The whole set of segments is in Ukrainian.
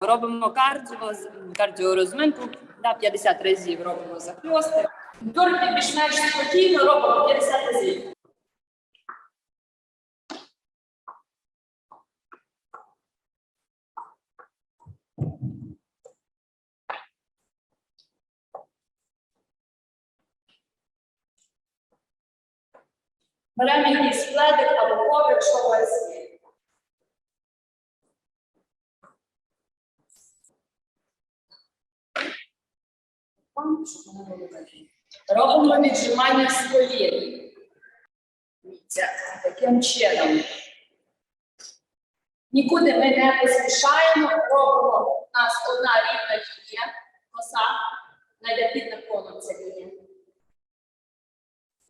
Робимо кардіо, кардіорозминку, да, 50 разів робимо захльости. Торки більш-менш спокійно робимо 50 разів. Беремо якийсь пледик або коврик, що. Робимо віджимання з колін. Таким чином. Нікуди ми не поспішаємо, робимо. У нас одна рівна лінія, коса, навіть під наклоном ця лінія.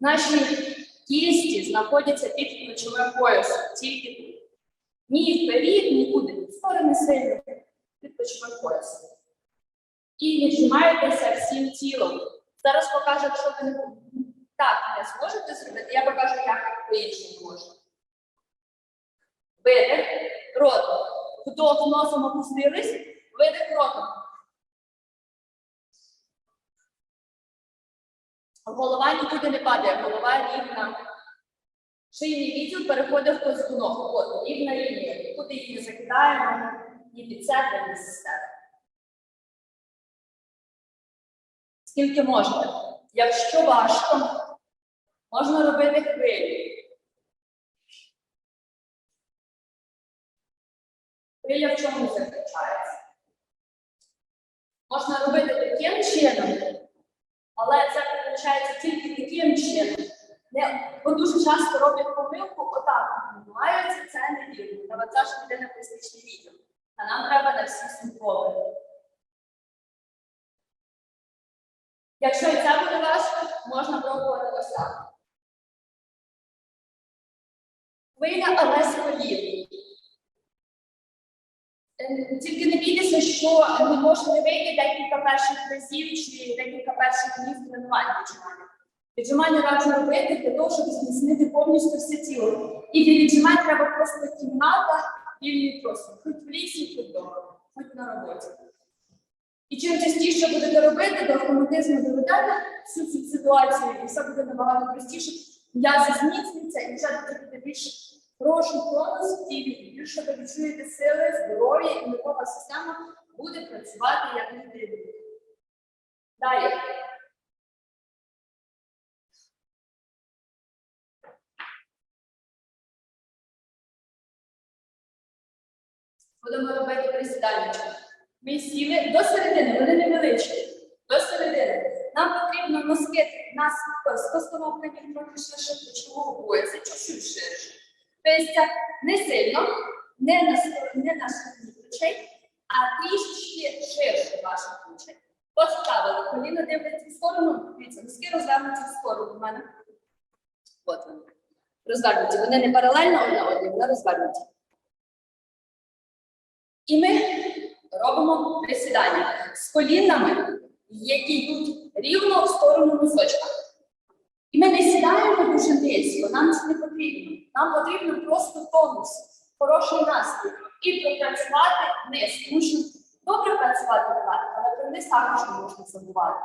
Наші кісті знаходяться під ключовим поясом, тільки тут. Ні вперед, нікуди, в сторони сильно, під ключовим поясом. І віджимаєтеся всім тілом. Зараз покажу, якщо ви так не зможете зробити, я покажу, як по-іншому можна. Видих, ротом. Вдох носом опустились, видих ротом. Голова нікуди не падає, голова рівна. Шийний відділ переходить в позвонок. От, рівна лінія. Нікуди її закидаємо, ні під себе, Скільки можете. Якщо важко, можна робити хвилі. Хвиля в чому заключається? Можна робити таким чином, але це виходить тільки таким чином. Не, бо дуже часто роблять помилку, отак відбувається, це не вірно. Навантаж йде на пластичний відділ. А нам треба на всі слухови. Якщо і це буде важко, можна пробувати ось так. Хвиля, але з колін. Е, Тільки не бійтеся, що не може не вийти декілька перших разів чи декілька перших днів тренування віджимання. Віджимання раджу робити для того, щоб зміцнити повністю все тіло. І для віджимань треба просто кімната, вільний простір. Хоч в лісі, хоч вдома, хоч на роботі. І чим частіше будете робити, до автоматизму доведете всю цю ситуацію, і все буде набагато простіше. М'язи зміцнюються, і вже буде більше хороший тонус і більше ви відчуєте сили, здоров'я, і нервова система буде працювати як потрібно. Далі. Будемо робити присідання. Ми сіли до середини, вони невеличкі. До середини. Нам потрібно носки нас з постановками трохи ширше плечового пояса, чуть-чуть ширше. Тобто не сильно, не на, стор- не на ширині плечей, а трішечки ширше ваших плечей. Поставили коліна дивляться в сторону, дивіться, носки розвернуті в сторону в мене. От вони. Розвернуті. Вони не паралельно одна одній, вони розвернуті. І ми робимо присідання з колінами, які йдуть рівно в сторону носочка. І ми не сідаємо дуже низько, нам це не потрібно. Нам потрібно просто тонус, хороший настрій і пропрацювати вниз. Тому що добре працювати вверх, але про низ також не можна забувати.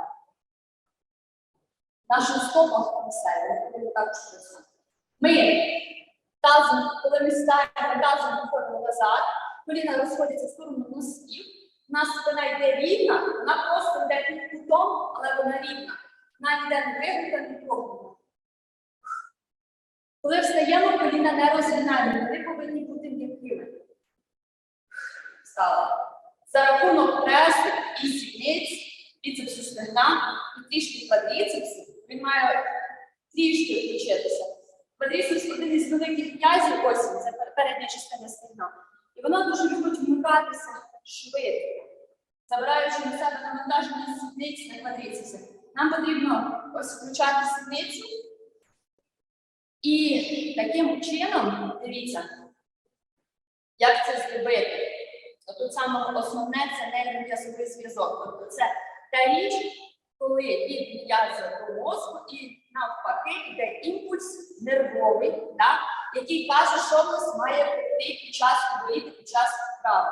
Нашу стопу на себе, ми також працюємо. Ми тазом, коли ми сідаємо тазом, виходимо назад, коліна розходяться в сторону носків. У нас спина йде рівна, вона просто йде під кутом, але вона рівна. Вона йде не вигнута, не прогнута. Коли встаємо, коліна не розгинаємо, вони повинні бути м'якими. Встала. За рахунок пресу і сідниць, біцепсу стегна і трішки квадріцепсу, він має трішки включитися. Квадріцепс один із великих м'язів, ось це передня частина стегна. І воно дуже любить вмикатися швидко, забираючи на себе навантаження сідниць на квадріцепси. Нам потрібно ось включати сідницю. І таким чином, дивіться, як це зробити. Тут саме основне це нейром'язовий зв'язок. Тобто це та річ, коли від м'яза до мозку і навпаки йде імпульс нервовий, так, який каже, що в нас має прийти під час говорити, під час вправи.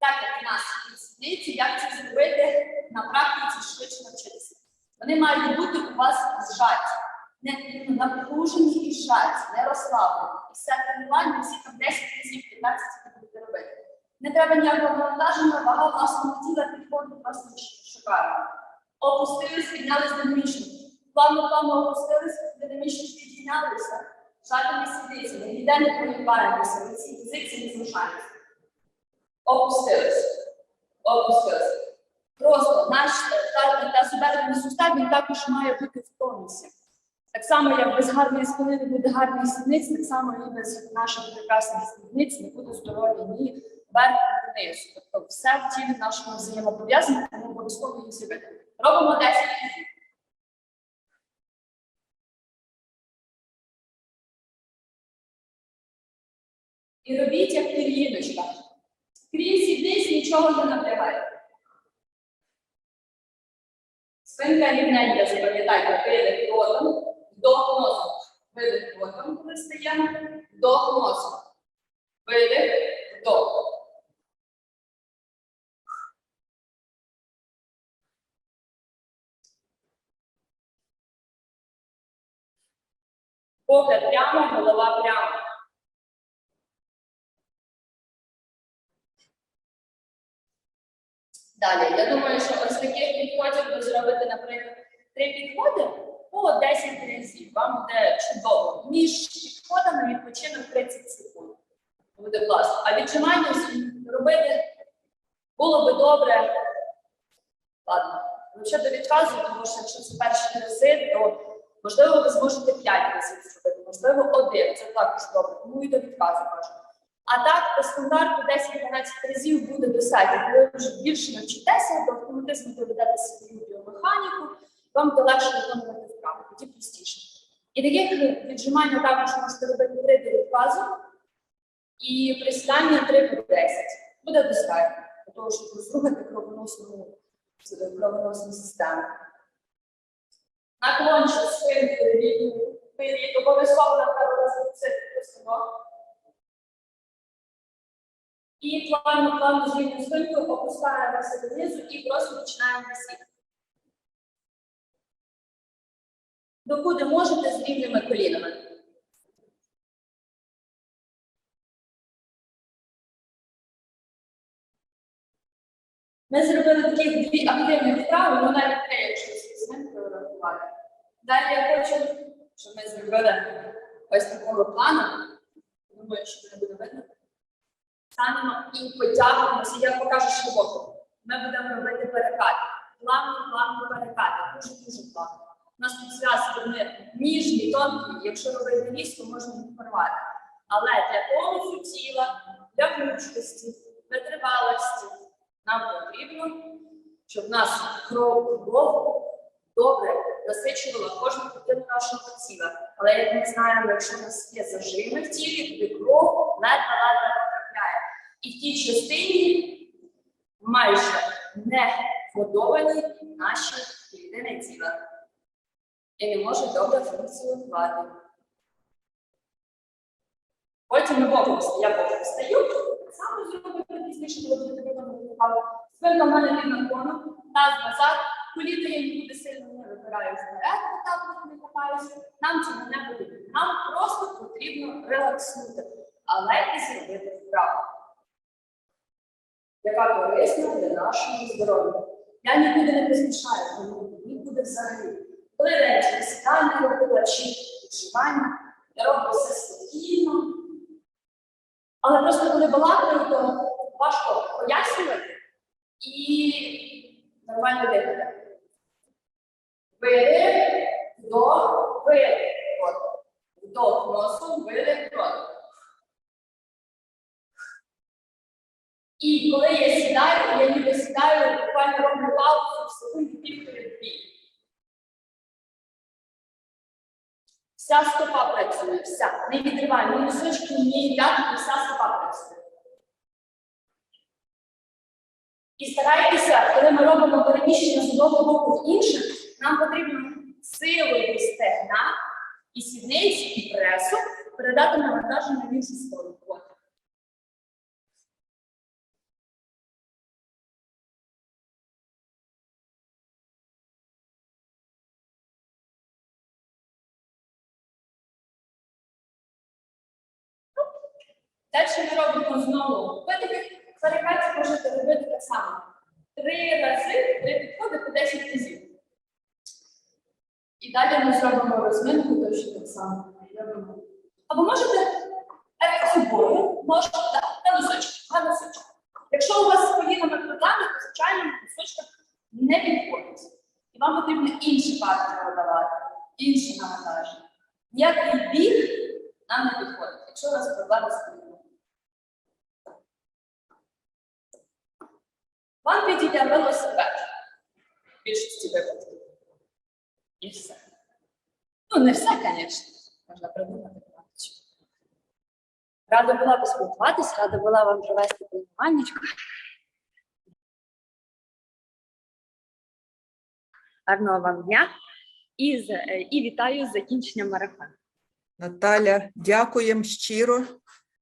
Так як у нас є сідниці, як це зробити на практиці швидше навчитися. Вони мають бути у вас зжаті, не напружені і зжаті, не розслаблені. І все тренування, всі там 10 разів, 15 ви будете робити. Не треба ніякого навантаження, вага власного тіла підходить просто шикарно. Опустились, піднялись динамічно. Плавно, плавно опустились, динамічно піднялися. Жадними сідницями, ніде не проїбаємося, на цій позиції не залишаємося. Опустились. Опустились. Просто наш та, та зуберний сустав він також має бути в тонусі. Так само, як без гарної спини не буде гарних сідниць, так само і без наших прекрасних сідниць не буде здоров'я ні вверх, ні. Тобто все в тілі нашому взаємопов'язане, тому обов'язково їх зробити. Робимо 10 разів. І робіть як пір'їночка. Крім сідниць нічого не напрягайте. Спинка рівненька, запам'ятайте, видих ротом, вдох носом. Видих ротом, коли стаємо, вдох носом. Видих, вдох. Погляд прямо, голова прямо. Далі, я думаю, що ось таких підходів ви зробите, наприклад, три підходи по 10 разів. Вам буде чудово. Між підходами відпочинок 30 секунд. Буде класно. А віджимання робити було би добре. Ладно, ще до відказу, тому що якщо це перші рази, то можливо ви зможете 5 разів зробити, можливо, один. Це також добре. Тому і до відказу кажу. А так, по стандарту 10-12 разів буде достатньо. Коли ви вже більше навчитеся, то автоматично доведете свою біомеханіку, вам буде легше виконувати вправи, тоді простіше. І таких віджимання також можете робити 3 до відказу і присідання 3 по 10. Буде достатньо для того, щоб розрухати кровоносну, кровоносну систему. Наклон що спинкою рівною, вперед, обов'язково на треба розпустити. І плавно, плавно з рівною спинкою опускаємося донизу і просто починаємо висіти. Докуди можете з рівними колінами. Ми зробили таких дві активні вправи, ну навіть три, якщо з. Далі я хочу, щоб ми зробили ось такого плану. Думаю, що не буде видно станемо і потягнемося. Я покажу широко. Ми будемо робити перекат. Плавно, плавно перекати. Дуже дуже плавно. У нас тут зв'язки вони ніжні, тонкі. Якщо робити різко, можна їх порвати. Але для тонусу тіла, для гнучкості, витривалості нам потрібно, щоб в нас кров кров добре насичувала кожну клітину нашого тіла. Але як ми знаємо, якщо у нас є зажими в тілі, то кров ледве-ледве потрапляє. І в тій частині майже не вгодовані наші клітини тіла. І не можуть добре функціонувати. Потім ми боком я боком встаю, саме зробимо пізніше, коли буде виконувати вправу. Спинка мене під наклоном, таз назад, коліна я нікуди сильно не випираю вперед, отак не копаюся. Нам цього не потрібно. Нам просто потрібно релакснути, але і зробити вправу яка корисна для нашого здоров'я. Я нікуди не поспішаю, нікуди взагалі. Коли речі сідання робила чи відчування, я роблю все спокійно. Але просто коли балакаю, то важко пояснювати і нормально дихати. Видих, вдох, видих. Вдох носом, видих, рот. І коли я сідаю, я ніби сідаю, буквально роблю паузу в секунді півтори-дві. Вся стопа працює, вся. Не відривай, ні носочки, ні п'ятки, вся стопа працює. І старайтеся, коли ми робимо переміщення з одного боку в інше, нам потрібно силою стегна і сідниці, і пресу передати навантаження на іншу сторону. Далі ми робимо знову видих. Зарикацію можете робити так само. Три рази, три підходи по 10 разів. І далі ми зробимо розминку точно так само. Робимо. Або можете собою, можете так, на носочки, на носочки. Якщо у вас з колінами проблеми, то звичайно на не підходить. І вам потрібно інші партнери давати, інші навантаження. Ніякий біг нам не підходить, якщо у вас проблеми з колінами. Вам підійде велосипед більшості випадків. І все. Ну, не все, звісно. Можна придумати багато. Рада була поспілкуватись, рада була вам провести тренуваннячко. Гарного вам дня і, з- і вітаю з закінченням марафону. Наталя, дякуємо щиро.